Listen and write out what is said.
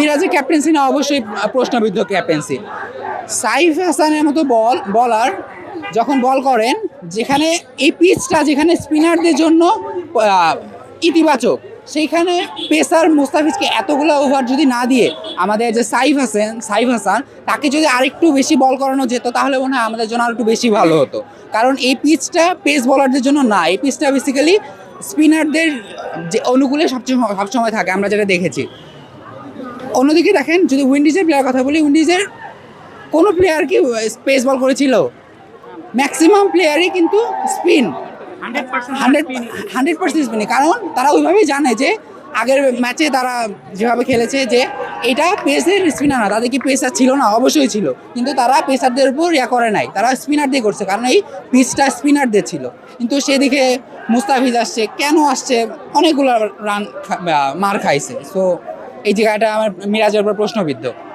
মিরাজের ক্যাপ্টেন্সি না, অবশ্যই প্রশ্নবিদ্ধ ক্যাপ্টেন্সি সাইফ হাসানের মতো বল বলার যখন বল করেন, যেখানে এই পিচটা যেখানে স্পিনারদের জন্য ইতিবাচক, সেইখানে পেসার মুস্তাফিজকে এতগুলো ওভার যদি না দিয়ে আমাদের যে সাইফ হাসান সাইফ হাসান, তাকে যদি আরেকটু বেশি বল করানো যেত, তাহলে মনে হয় আমাদের জন্য আরেকটু বেশি ভালো হতো। কারণ এই পিচটা পেস বলারদের জন্য না, এই পিচটা বেসিক্যালি স্পিনারদের যে অনুকূলে সবচেয়ে, সবসময় থাকে, আমরা যেটা দেখেছি। অন্যদিকে দেখেন যদি উইন্ডিজের প্লেয়ার কথা বলি উইন্ডিজের কোনো প্লেয়ার কি স্পেস বল করেছিল? ম্যাক্সিমাম প্লেয়ারই কিন্তু স্পিন হান্ড্রেড হান্ড্রেড পার্সেন্ট স্পিনে কারণ তারা ওইভাবেই জানে যে আগের ম্যাচে তারা যেভাবে খেলেছে যে এটা পেসের স্পিনার না তাদের কি পেসার ছিল না? অবশ্যই ছিল। কিন্তু তারা পেসারদের উপর ইয়া করে নাই। তারা স্পিনার দিয়ে করছে কারণ এই পিচটা স্পিনারদের ছিল। কিন্তু সেদিকে মুস্তাফিজ আসছে কেন আসছে? অনেকগুলো রান মার খাইছে। সো এই জায়গাটা আমার মিরাজের উপর প্রশ্নবিদ্ধ।